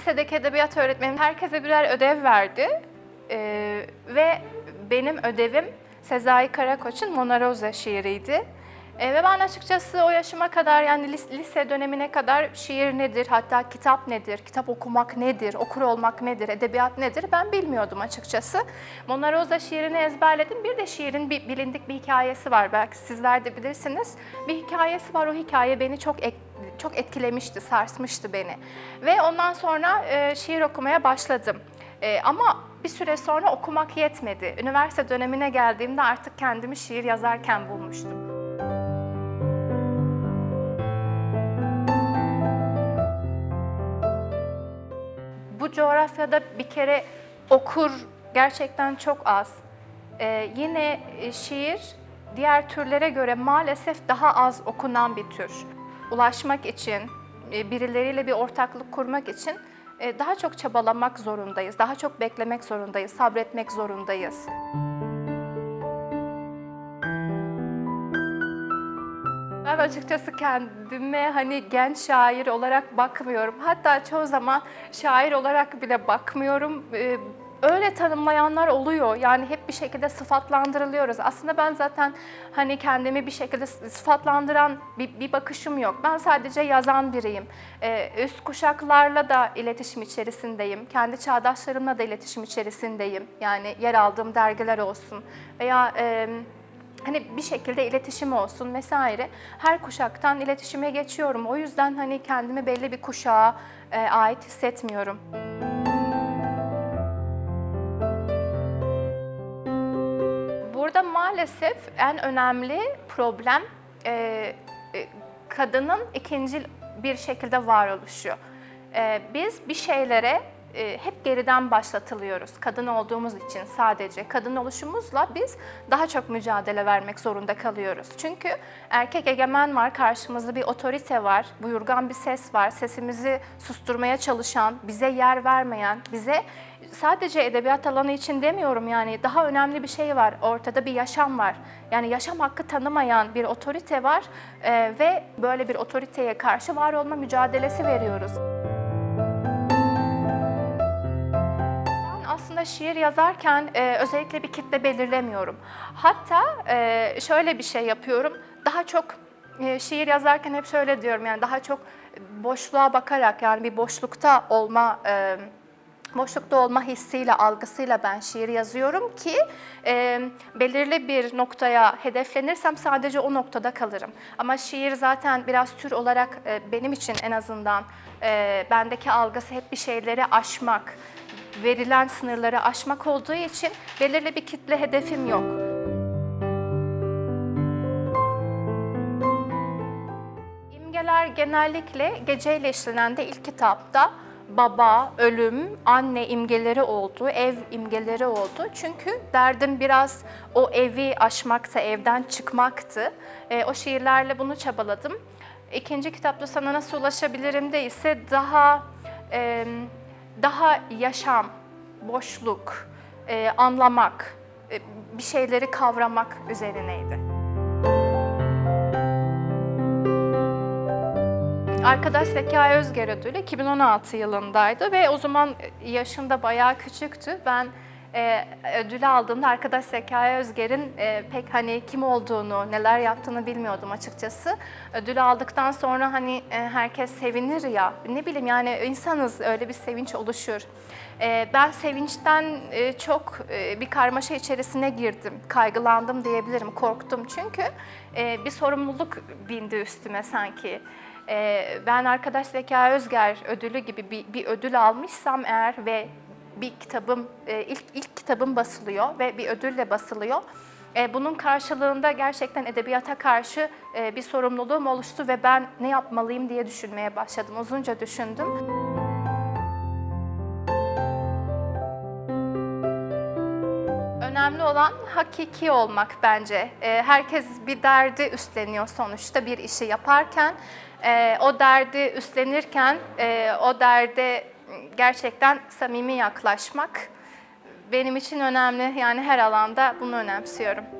lisedeki edebiyat öğretmenim herkese birer ödev verdi. Ee, ve benim ödevim Sezai Karakoç'un Mona Rosa şiiriydi. Ee, ve ben açıkçası o yaşıma kadar yani lis- lise dönemine kadar şiir nedir, hatta kitap nedir, kitap okumak nedir, okur olmak nedir, edebiyat nedir ben bilmiyordum açıkçası. Mona Rosa şiirini ezberledim. Bir de şiirin bir bilindik bir hikayesi var belki sizler de bilirsiniz. Bir hikayesi var o hikaye beni çok ek- çok etkilemişti, sarsmıştı beni. Ve ondan sonra e, şiir okumaya başladım. E, ama bir süre sonra okumak yetmedi. Üniversite dönemine geldiğimde artık kendimi şiir yazarken bulmuştum. Bu coğrafyada bir kere okur gerçekten çok az. Ee, yine e, şiir diğer türlere göre maalesef daha az okunan bir tür. Ulaşmak için, e, birileriyle bir ortaklık kurmak için e, daha çok çabalamak zorundayız, daha çok beklemek zorundayız, sabretmek zorundayız. Ben açıkçası kendime hani genç şair olarak bakmıyorum. Hatta çoğu zaman şair olarak bile bakmıyorum. Öyle tanımlayanlar oluyor. Yani hep bir şekilde sıfatlandırılıyoruz. Aslında ben zaten hani kendimi bir şekilde sıfatlandıran bir, bir bakışım yok. Ben sadece yazan biriyim. Ee, üst kuşaklarla da iletişim içerisindeyim. Kendi çağdaşlarımla da iletişim içerisindeyim. Yani yer aldığım dergiler olsun veya... E, hani bir şekilde iletişim olsun vesaire. Her kuşaktan iletişime geçiyorum. O yüzden hani kendimi belli bir kuşağa e, ait hissetmiyorum. Burada maalesef en önemli problem e, e, kadının ikinci bir şekilde varoluşu. E, biz bir şeylere e, hep geriden başlatılıyoruz. Kadın olduğumuz için sadece kadın oluşumuzla biz daha çok mücadele vermek zorunda kalıyoruz. Çünkü erkek egemen var, karşımızda bir otorite var, buyurgan bir ses var, sesimizi susturmaya çalışan, bize yer vermeyen, bize sadece edebiyat alanı için demiyorum yani daha önemli bir şey var. Ortada bir yaşam var. Yani yaşam hakkı tanımayan bir otorite var e, ve böyle bir otoriteye karşı var olma mücadelesi veriyoruz. Aslında şiir yazarken e, özellikle bir kitle belirlemiyorum. Hatta e, şöyle bir şey yapıyorum. Daha çok e, şiir yazarken hep şöyle diyorum yani daha çok boşluğa bakarak yani bir boşlukta olma e, boşlukta olma hissiyle, algısıyla ben şiir yazıyorum ki e, belirli bir noktaya hedeflenirsem sadece o noktada kalırım. Ama şiir zaten biraz tür olarak e, benim için en azından e, bendeki algısı hep bir şeyleri aşmak, verilen sınırları aşmak olduğu için belirli bir kitle hedefim yok. İmgeler genellikle geceyle işlenen de ilk kitapta baba, ölüm, anne imgeleri oldu, ev imgeleri oldu. Çünkü derdim biraz o evi aşmakta, evden çıkmaktı. E, o şiirlerle bunu çabaladım. İkinci kitapta sana nasıl ulaşabilirim de ise daha e, daha yaşam, boşluk, e, anlamak, e, bir şeyleri kavramak üzerineydi. Arkadaş Zekai Özger ödülü 2016 yılındaydı ve o zaman yaşında bayağı küçüktü. Ben e, ödülü aldığımda arkadaş Zekai Özger'in e, pek hani kim olduğunu, neler yaptığını bilmiyordum açıkçası. Ödülü aldıktan sonra hani e, herkes sevinir ya, ne bileyim yani insanız öyle bir sevinç oluşur. E, ben sevinçten e, çok e, bir karmaşa içerisine girdim, kaygılandım diyebilirim, korktum çünkü e, bir sorumluluk bindi üstüme sanki. Ee, ben arkadaş Zeka Özger ödülü gibi bir, bir ödül almışsam eğer ve bir kitabım e, ilk ilk kitabım basılıyor ve bir ödülle basılıyor. E, bunun karşılığında gerçekten edebiyata karşı e, bir sorumluluğum oluştu ve ben ne yapmalıyım diye düşünmeye başladım. Uzunca düşündüm. Önemli olan hakiki olmak bence. Herkes bir derdi üstleniyor sonuçta bir işi yaparken. O derdi üstlenirken o derde gerçekten samimi yaklaşmak benim için önemli. Yani her alanda bunu önemsiyorum.